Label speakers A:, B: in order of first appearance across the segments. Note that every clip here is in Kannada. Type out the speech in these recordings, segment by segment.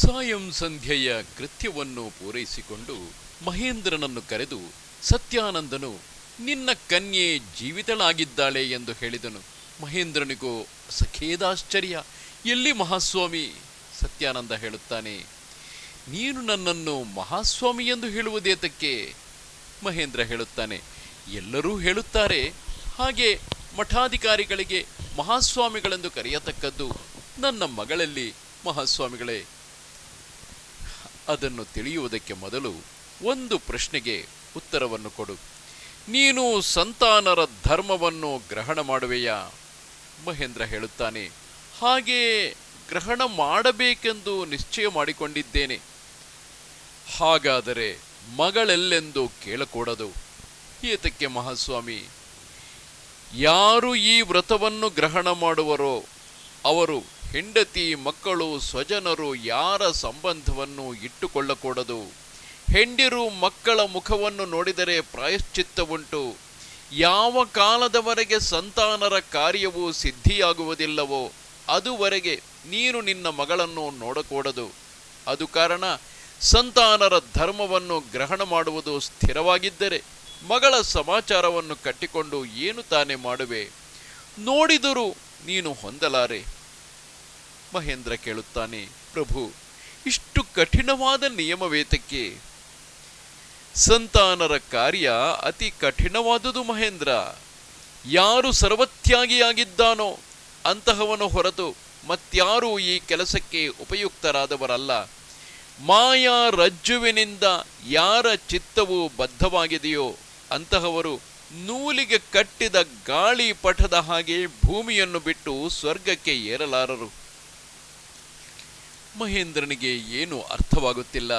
A: ಸಾಯಂ ಸಂಧ್ಯೆಯ ಕೃತ್ಯವನ್ನು ಪೂರೈಸಿಕೊಂಡು ಮಹೇಂದ್ರನನ್ನು ಕರೆದು, ಸತ್ಯಾನಂದನು, ನಿನ್ನ ಕನ್ಯೆ ಜೀವಿತಳಾಗಿದ್ದಾಳೆ ಎಂದು ಹೇಳಿದನು. ಮಹೇಂದ್ರನಿಗೂ ಸಖೇದಾಶ್ಚರ್ಯ. ಎಲ್ಲಿ ಮಹಾಸ್ವಾಮಿ? ಸತ್ಯಾನಂದ ಹೇಳುತ್ತಾನೆ, ನೀನು ನನ್ನನ್ನು ಮಹಾಸ್ವಾಮಿ ಎಂದು ಹೇಳುವುದೇತಕ್ಕೆ? ಮಹೇಂದ್ರ ಹೇಳುತ್ತಾನೆ, ಎಲ್ಲರೂ ಹೇಳುತ್ತಾರೆ. ಹಾಗೆ ಮಠಾಧಿಕಾರಿಗಳಿಗೆ ಮಹಾಸ್ವಾಮಿಗಳೆಂದು ಕರೆಯತಕ್ಕದ್ದು ನನ್ನ ಮಗಳಲ್ಲಿ ಮಹಾಸ್ವಾಮಿಗಳೇ. ಅದನ್ನು ತಿಳಿಯುವುದಕ್ಕೆ ಮೊದಲು ಒಂದು ಪ್ರಶ್ನೆಗೆ ಉತ್ತರವನ್ನು ಕೊಡು. ನೀನು ಸಂತಾನರ ಧರ್ಮವನ್ನು ಗ್ರಹಣ ಮಾಡುವೆಯಾ? ಮಹೇಂದ್ರ ಹೇಳುತ್ತಾನೆ, ಹಾಗೆ ಗ್ರಹಣ ಮಾಡಬೇಕೆಂದು ನಿಶ್ಚಯ ಮಾಡಿಕೊಂಡಿದ್ದೇನೆ. ಹಾಗಾದರೆ ಮಗಳೆಲ್ಲೆಂದು ಕೇಳಕೂಡದು. ಏತಕ್ಕೆ ಮಹಾಸ್ವಾಮಿ, ಯಾರು ಈ ವ್ರತವನ್ನು ಗ್ರಹಣ ಮಾಡುವರೋ ಅವರು ಹೆಂಡತಿ, ಮಕ್ಕಳು, ಸ್ವಜನರು ಯಾರ ಸಂಬಂಧವನ್ನು ಇಟ್ಟುಕೊಳ್ಳಕೂಡದು? ಹೆಂಡಿರು ಮಕ್ಕಳ ಮುಖವನ್ನು ನೋಡಿದರೆ ಪ್ರಾಯಶ್ಚಿತ್ತವುಂಟು ಯಾವ ಕಾಲದವರೆಗೆ ಸಂತಾನರ ಕಾರ್ಯವು ಸಿದ್ಧಿಯಾಗುವುದಿಲ್ಲವೋ, ಅದುವರೆಗೆ ನೀನು ನಿನ್ನ ಮಗಳನ್ನು ನೋಡಕೂಡದು. ಅದು ಕಾರಣ, ಸಂತಾನರ ಧರ್ಮವನ್ನು ಗ್ರಹಣ ಮಾಡುವುದು ಸ್ಥಿರವಾಗಿದ್ದರೆ ಮಗಳ ಸಮಾಚಾರವನ್ನು ಕಟ್ಟಿಕೊಂಡು ಏನು ತಾನೇ ಮಾಡುವೆ? ನೋಡಿದರೂ ನೀನು ಹೊಂದಲಾರೆ. ಮಹೇಂದ್ರ ಕೇಳುತ್ತಾನೆ, ಪ್ರಭು, ಇಷ್ಟು ಕಠಿಣವಾದ ನಿಯಮವೇತಕ್ಕೆ? ಸಂತಾನರ ಕಾರ್ಯ ಅತಿ ಕಠಿಣವಾದುದು ಮಹೇಂದ್ರ. ಯಾರು ಸರ್ವತ್ಯಾಗಿಯಾಗಿದ್ದಾನೋ ಅಂತಹವನು ಹೊರತು ಮತ್ಯಾರೂ ಈ ಕೆಲಸಕ್ಕೆ ಉಪಯುಕ್ತರಾದವರಲ್ಲ. ಮಾಯಾ ರಜ್ಜುವಿನಿಂದ ಯಾರ ಚಿತ್ತವು ಬದ್ಧವಾಗಿದೆಯೋ ಅಂತಹವರು ನೂಲಿಗೆ ಕಟ್ಟಿದ ಗಾಳಿ ಪಠದ ಹಾಗೆ ಭೂಮಿಯನ್ನು ಬಿಟ್ಟು ಸ್ವರ್ಗಕ್ಕೆ ಏರಲಾರರು. ಮಹೇಂದ್ರನಿಗೆ ಏನೂ ಅರ್ಥವಾಗುತ್ತಿಲ್ಲ.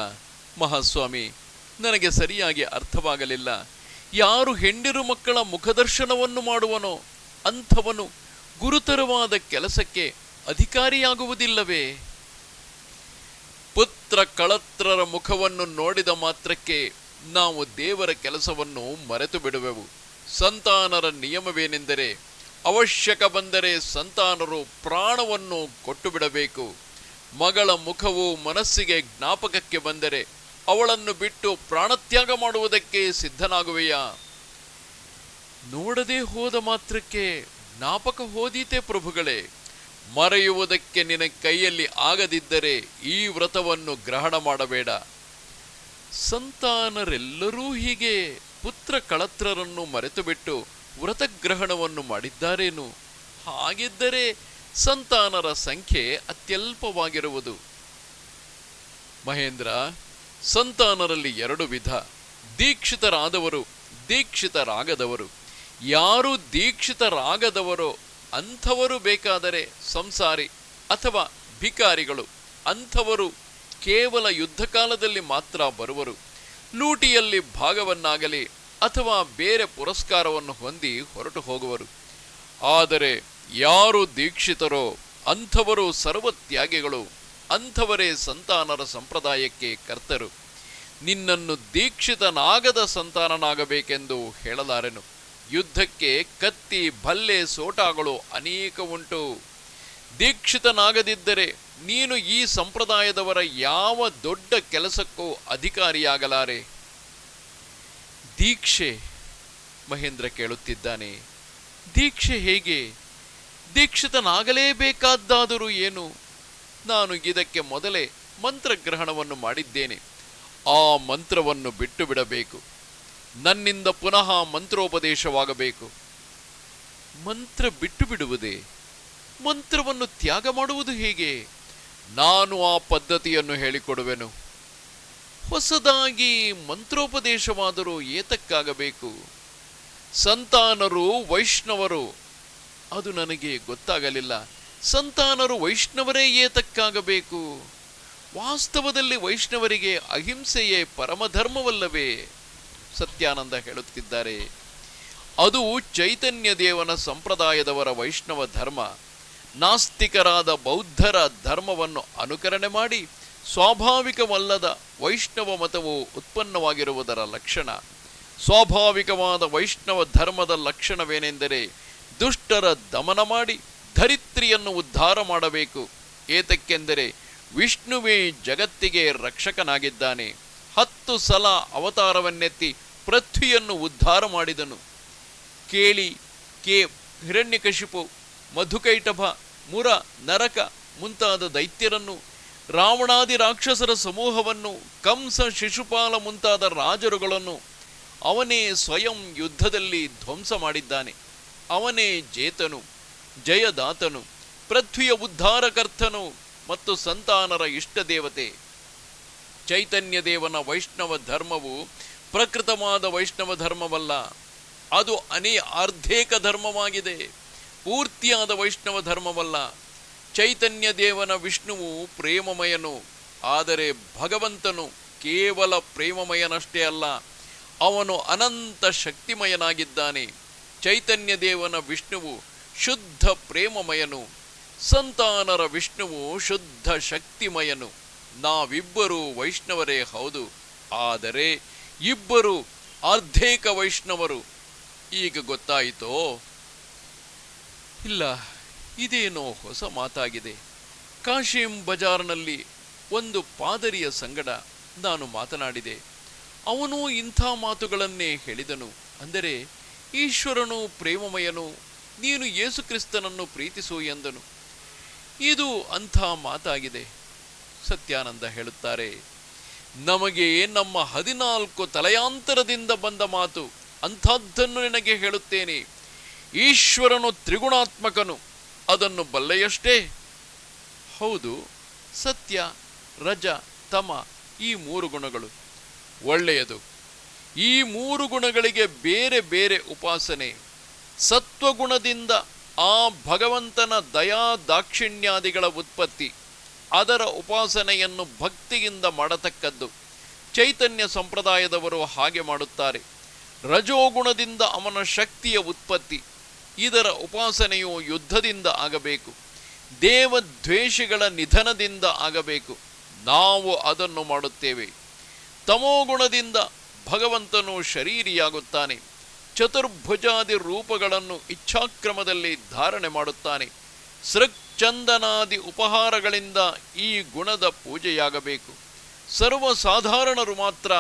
A: ಮಹಾಸ್ವಾಮಿ, ನನಗೆ ಸರಿಯಾಗಿ ಅರ್ಥವಾಗಲಿಲ್ಲ. ಯಾರು ಹೆಂಡಿರು ಮಕ್ಕಳ ಮುಖದರ್ಶನವನ್ನು ಮಾಡುವನೋ ಅಂಥವನು ಗುರುತರವಾದ ಕೆಲಸಕ್ಕೆ ಅಧಿಕಾರಿಯಾಗುವುದಿಲ್ಲವೇ? ಪುತ್ರ ಕಳತ್ರರ ಮುಖವನ್ನು ನೋಡಿದ ಮಾತ್ರಕ್ಕೆ ನಾವು ದೇವರ ಕೆಲಸವನ್ನು ಮರೆತು ಬಿಡುವೆವು. ಸಂತಾನರ ನಿಯಮವೇನೆಂದರೆ ಅವಶ್ಯಕ ಬಂದರೆ ಸಂತಾನರು ಪ್ರಾಣವನ್ನು ಕೊಟ್ಟು ಬಿಡಬೇಕು. ಮಗಳ ಮುಖವು ಮನಸ್ಸಿಗೆ ಜ್ಞಾಪಕಕ್ಕೆ ಬಂದರೆ ಅವಳನ್ನು ಬಿಟ್ಟು ಪ್ರಾಣತ್ಯಾಗ ಮಾಡುವುದಕ್ಕೆ ಸಿದ್ಧನಾಗುವೆಯಾ? ನೋಡದೆ ಹೋದ ಮಾತ್ರಕ್ಕೆ ಜ್ಞಾಪಕ ಹೋದೀತೆ ಪ್ರಭುಗಳೇ. ಮರೆಯುವುದಕ್ಕೆ ನಿನ್ನ ಕೈಯಲ್ಲಿ ಆಗದಿದ್ದರೆ ಈ ವ್ರತವನ್ನು ಗ್ರಹಣ ಮಾಡಬೇಡ. ಸಂತಾನರೆಲ್ಲರೂ ಹೀಗೆ ಪುತ್ರ ಕಳತ್ರರನ್ನು ಮರೆತುಬಿಟ್ಟು ವ್ರತಗ್ರಹಣವನ್ನು ಮಾಡಿದ್ದಾರೇನು? ಹಾಗಿದ್ದರೆ ಸಂತಾನರ ಸಂಖ್ಯೆ ಅತ್ಯಲ್ಪವಾಗಿರುವುದು. ಮಹೇಂದ್ರ, ಸಂತಾನರಲ್ಲಿ ಎರಡು ವಿಧ. ದೀಕ್ಷಿತರಾದವರು ದೀಕ್ಷಿತರಾಗದವರು. ಯಾರು ದೀಕ್ಷಿತರಾಗದವರೋ ಅಂಥವರು ಬೇಕಾದರೆ ಸಂಸಾರಿ ಅಥವಾ ಭಿಕಾರಿಗಳು. ಅಂಥವರು ಕೇವಲ ಯುದ್ಧಕಾಲದಲ್ಲಿ ಮಾತ್ರ ಬರುವರು. ಲೂಟಿಯಲ್ಲಿ ಭಾಗವನ್ನಾಗಲಿ ಅಥವಾ ಬೇರೆ ಪುರಸ್ಕಾರವನ್ನು ಹೊಂದಿ ಹೊರಟು ಹೋಗುವರು. ಆದರೆ ಯಾರು ದೀಕ್ಷಿತರೋ ಅಂಥವರು ಸರ್ವತ್ಯಾಗಿಗಳು, ಅಂಥವರೇ ಸಂತಾನರ ಸಂಪ್ರದಾಯಕ್ಕೆ ಕರ್ತರು. ನಿನ್ನನ್ನು ದೀಕ್ಷಿತನಾಗದ ಸಂತಾನನಾಗಬೇಕೆಂದು ಹೇಳಲಾರೆನು. ಯುದ್ಧಕ್ಕೆ ಕತ್ತಿ, ಭಲ್ಲೆ, ಸೋಟಾಗಳು ಅನೇಕ ಉಂಟು. ದೀಕ್ಷಿತನಾಗದಿದ್ದರೆ ನೀನು ಈ ಸಂಪ್ರದಾಯದವರ ಯಾವ ದೊಡ್ಡ ಕೆಲಸಕ್ಕೂ ಅಧಿಕಾರಿಯಾಗಲಾರೆ? ದೀಕ್ಷೆ, ಮಹೇಂದ್ರ ಕೇಳುತ್ತಿದ್ದಾನೆ. ದೀಕ್ಷೆ ಹೇಗೆ? ದೀಕ್ಷಿತನಾಗಲೇಬೇಕಾದ್ದಾದರೂ ಏನು? ನಾನು ಇದಕ್ಕೆ ಮೊದಲೇ ಮಂತ್ರಗ್ರಹಣವನ್ನು ಮಾಡಿದ್ದೇನೆ. ಆ ಮಂತ್ರವನ್ನು ಬಿಟ್ಟು ಬಿಡಬೇಕು ನನ್ನಿಂದ ಪುನಃ ಮಂತ್ರೋಪದೇಶವಾಗಬೇಕು. ಮಂತ್ರ ಬಿಟ್ಟು ಬಿಡುವುದೇ ಮಂತ್ರವನ್ನು ತ್ಯಾಗ ಮಾಡುವುದು ಹೇಗೆ? ನಾನು ಆ ಪದ್ಧತಿಯನ್ನು ಹೇಳಿಕೊಡುವೆನು. ಹೊಸದಾಗಿ ಮಂತ್ರೋಪದೇಶವಾದರೂ ಏತಕ್ಕಾಗಬೇಕು? ಸಂತಾನರು, ವೈಷ್ಣವರು ಅದು ನನಗೆ ಗೊತ್ತಾಗಲಿಲ್ಲ. ಸಂತಾನರು ವೈಷ್ಣವರೇ ಏತಕ್ಕಾಗಬೇಕು? ವಾಸ್ತವದಲ್ಲಿ ವೈಷ್ಣವರಿಗೆ ಅಹಿಂಸೆಯೇ ಪರಮಧರ್ಮವಲ್ಲವೇ? ಸತ್ಯಾನಂದ ಹೇಳುತ್ತಿದ್ದಾರೆ. ಅದು ಚೈತನ್ಯ ದೇವನ ಸಂಪ್ರದಾಯದವರ ವೈಷ್ಣವ ಧರ್ಮ. ನಾಸ್ತಿಕರಾದ ಬೌದ್ಧರ ಧರ್ಮವನ್ನು ಅನುಕರಣೆ ಮಾಡಿ ಸ್ವಾಭಾವಿಕವಲ್ಲದ ವೈಷ್ಣವ ಮತವು ಉತ್ಪನ್ನವಾಗಿರುವುದರ ಲಕ್ಷಣ. ಸ್ವಾಭಾವಿಕವಾದ ವೈಷ್ಣವ ಧರ್ಮದ ಲಕ್ಷಣವೇನೆಂದರೆ ದುಷ್ಟರ ದಮನ ಮಾಡಿ ಧರಿತ್ರಿಯನ್ನು ಉದ್ಧಾರ ಮಾಡಬೇಕು. ಏತಕ್ಕೆಂದರೆ ವಿಷ್ಣುವೇ ಜಗತ್ತಿಗೆ ರಕ್ಷಕನಾಗಿದ್ದಾನೆ. ಹತ್ತು ಸಲ ಅವತಾರವನ್ನೆತ್ತಿ ಪೃಥ್ವಿಯನ್ನು ಉದ್ಧಾರ ಮಾಡಿದನು. ಕೇಳಿ, ಕೆ ಹಿರಣ್ಯಕಶಿಪು, ಮಧುಕೈಟಭ, ಮುರ, ನರಕ ಮುಂತಾದ ದೈತ್ಯರನ್ನು, ರಾವಣಾದಿ ರಾಕ್ಷಸರ ಸಮೂಹವನ್ನು, ಕಂಸ ಶಿಶುಪಾಲ ಮುಂತಾದ ರಾಜರುಗಳನ್ನು ಅವನೇ ಸ್ವಯಂ ಯುದ್ಧದಲ್ಲಿ ಧ್ವಂಸ ಮಾಡಿದ್ದಾನೆ. ಅವನೇ ಜೇತನು, ಜಯದಾತನು, ಪೃಥ್ವಿಯ ಉದ್ಧಾರಕರ್ತನು ಮತ್ತು ಸಂತಾನರ ಇಷ್ಟ ದೇವತೆ ಚೈತನ್ಯ ದೇವನ ವೈಷ್ಣವ ಧರ್ಮವು ಪ್ರಕೃತವಾದ ವೈಷ್ಣವ ಧರ್ಮವಲ್ಲ, ಅದು ಅನೇ ಅರ್ಧೇಕ ಧರ್ಮವಾಗಿದೆ, ಪೂರ್ತಿಯಾದ ವೈಷ್ಣವ ಧರ್ಮವಲ್ಲ. ಚೈತನ್ಯ ದೇವನ ವಿಷ್ಣುವು ಪ್ರೇಮಮಯನು, ಆದರೆ ಭಗವಂತನು ಕೇವಲ ಪ್ರೇಮಮಯನಷ್ಟೇ ಅಲ್ಲ, ಅವನು ಅನಂತ ಶಕ್ತಿಮಯನಾಗಿದ್ದಾನೆ. ಚೈತನ್ಯ ದೇವನ ವಿಷ್ಣುವು ಶುದ್ಧ ಪ್ರೇಮಮಯನು, ಸಂತಾನರ ವಿಷ್ಣುವು ಶುದ್ಧ ಶಕ್ತಿಮಯನು. ನಾವಿಬ್ಬರೂ ವೈಷ್ಣವರೇ, ಹೌದು. ಆದರೆ ಇಬ್ಬರು ಅರ್ಧೇಕ ವೈಷ್ಣವರು. ಈಗ ಗೊತ್ತಾಯಿತೋ? ಇಲ್ಲ, ಇದೇನೋ ಹೊಸ ಮಾತಾಗಿದೆ. ಕಾಶಿಂ ಬಜಾರ್ನಲ್ಲಿ ಒಂದು ಪಾದರಿಯ ಸಂಗಡ ನಾನು ಮಾತನಾಡಿದೆ. ಅವನು ಇಂಥ ಮಾತುಗಳನ್ನೇ ಹೇಳಿದನು. ಅಂದರೆ ಈಶ್ವರನು ಪ್ರೇಮಮಯನು, ನೀನು ಯೇಸುಕ್ರಿಸ್ತನನ್ನು ಪ್ರೀತಿಸು ಎಂದನು. ಇದು ಅಂಥ ಮಾತಾಗಿದೆ, ಸತ್ಯಾನಂದ ಹೇಳುತ್ತಾರೆ. ನಮಗೆ ನಮ್ಮ ಹದಿನಾಲ್ಕು ತಲೆಯಾಂತರದಿಂದ ಬಂದ ಮಾತು ಅಂಥದ್ದನ್ನು ನಿನಗೆ ಹೇಳುತ್ತೇನೆ. ಈಶ್ವರನು ತ್ರಿಗುಣಾತ್ಮಕನು, ಅದನ್ನು ಬಲ್ಲೆಯಷ್ಟೇ. ಹೌದು, ಸತ್ಯ, ರಜ, ತಮ ಈ ಮೂರು ಗುಣಗಳು. ಒಳ್ಳೆಯದು. ಈ ಮೂರು ಗುಣಗಳಿಗೆ ಬೇರೆ ಬೇರೆ ಉಪಾಸನೆ. ಸತ್ವಗುಣದಿಂದ ಆ ಭಗವಂತನ ದಯಾ ದಾಕ್ಷಿಣ್ಯಾದಿಗಳ ಉತ್ಪತ್ತಿ. ಅದರ ಉಪಾಸನೆಯನ್ನು ಭಕ್ತಿಯಿಂದ ಮಾಡತಕ್ಕದ್ದು. ಚೈತನ್ಯ ಸಂಪ್ರದಾಯದವರು ಹಾಗೆ ಮಾಡುತ್ತಾರೆ. ರಜೋಗುಣದಿಂದ ಅವನ ಶಕ್ತಿಯ ಉತ್ಪತ್ತಿ. ಇದರ ಉಪಾಸನೆಯು ಯುದ್ಧದಿಂದ ಆಗಬೇಕು. ದೇವದ್ವೇಷಗಳ ನಿಧನದಿಂದ ಆಗಬೇಕು. ನಾವು ಅದನ್ನು ಮಾಡುತ್ತೇವೆ. ತಮೋಗುಣದಿಂದ ಭಗವಂತನು ಶರೀರಿಯಾಗುತ್ತಾನೆ. ಚತುರ್ಭುಜಾದಿ ರೂಪಗಳನ್ನು ಇಚ್ಛಾಕ್ರಮದಲ್ಲಿ ಧಾರಣೆ ಮಾಡುತ್ತಾನೆ. ಸೃಕ್ಚಂದನಾದಿ ಉಪಹಾರಗಳಿಂದ ಈ ಗುಣದ ಪೂಜೆಯಾಗಬೇಕು. ಸರ್ವಸಾಧಾರಣರು ಮಾತ್ರ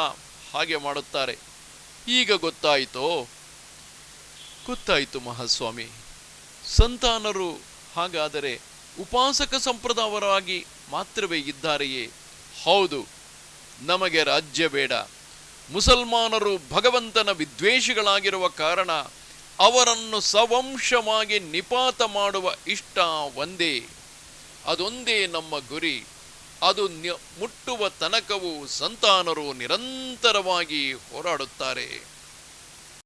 A: ಹಾಗೆ ಮಾಡುತ್ತಾರೆ. ಈಗ ಗೊತ್ತಾಯಿತೋ? ಗೊತ್ತಾಯಿತು ಮಹಾಸ್ವಾಮಿ. ಸಂತಾನರು ಹಾಗಾದರೆ ಉಪಾಸಕ ಸಂಪ್ರದಾಯವರಾಗಿ ಮಾತ್ರವೇ ಇದ್ದಾರೆಯೇ? ಹೌದು, ನಮಗೆ ರಾಜ್ಯ ಬೇಡ. ಮುಸಲ್ಮಾನರು ಭಗವಂತನ ವಿದ್ವೇಷಿಗಳಾಗಿರುವ ಕಾರಣ ಅವರನ್ನು ಸವಂಶವಾಗಿ ನಿಪಾತ ಮಾಡುವ ಇಷ್ಟ ಒಂದೇ. ಅದೊಂದೇ ನಮ್ಮ ಗುರಿ. ಅದು ಮುಟ್ಟುವ ತನಕವೂ ಸಂತಾನರು ನಿರಂತರವಾಗಿ ಹೋರಾಡುತ್ತಾರೆ.